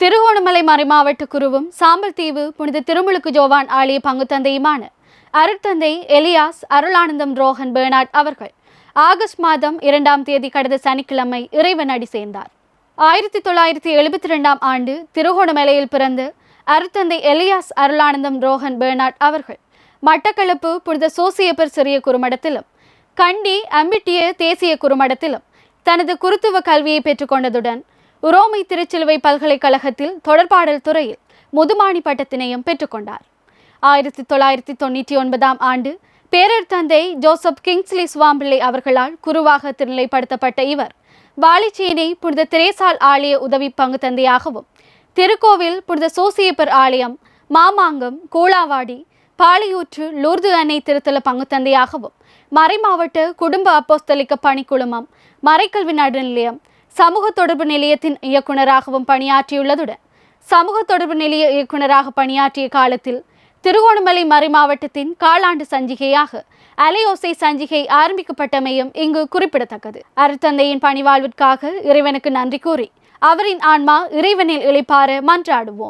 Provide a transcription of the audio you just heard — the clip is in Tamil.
திருகோணமலை மறைமாவட்ட குருவும் சாம்பல் தீவு புனித திருமுழுக்கு ஜோவான் ஆலய பங்கு தந்தையுமான அருட்தந்தை எலியாஸ் அருளானந்தம் ரோஹன் பெர்னாட் அவர்கள் ஆகஸ்ட் மாதம் இரண்டாம் தேதி கடந்த சனிக்கிழமை இறைவன் அடி சேர்ந்தார். ஆயிரத்தி தொள்ளாயிரத்தி எழுபத்தி ரெண்டாம் ஆண்டு திருகோணமலையில் பிறந்த அருட்தந்தை எலியாஸ் அருளானந்தம் ரோஹன் பெர்னாட் அவர்கள் மட்டக்களப்பு புனித சோசியப்பர் சிறிய குறுமடத்திலும் கண்டி அம்பிட்டிய தேசிய குறுமடத்திலும் தனது குருத்துவ கல்வியை பெற்றுக்கொண்டதுடன் உரோமை திருச்சிலுவை பல்கலைக்கழகத்தில் தொடர்பாடல் துறையில் முதுமாணி பட்டத்தினையும் பெற்றுக்கொண்டார் ஆயிரத்தி தொள்ளாயிரத்தி தொண்ணூற்றி ஒன்பதாம் ஆண்டு பேரர் தந்தை ஜோசப் கிங்ஸ்லி சுவாம்பிள்ளை அவர்களால் குருவாக திருநிலைப்படுத்தப்பட்ட இவர் வாலிச்சேனை புனித திரேசால் ஆலய உதவி பங்கு தந்தையாகவும் திருக்கோவில் புனித சோசியப்பர் ஆலயம் மாமாங்கம் கூழாவாடி பாலியூற்று லூர்து அன்னை திருத்தல பங்கு தந்தையாகவும் மறைமாவட்ட குடும்ப அப்போஸ்தலிக்க பணிக்குழுமம் மறைக்கல்வி நடுநிலையம் சமூக தொடர்பு நிலையத்தின் இயக்குநராகவும் பணியாற்றியுள்ளதுடன் சமூக தொடர்பு நிலைய இயக்குநராக பணியாற்றிய காலத்தில் திருகோணமலை மறைமாவட்டத்தின் காலாண்டு சஞ்சிகையாக அலையோசை சஞ்சிகை ஆரம்பிக்கப்பட்டமையும் இங்கு குறிப்பிடத்தக்கது. அருத்தந்தையின் பணிவாழ்விற்காக இறைவனுக்கு நன்றி கூறி அவரின் ஆன்மா இறைவனில் இழைப்பார மன்றாடுவோம்.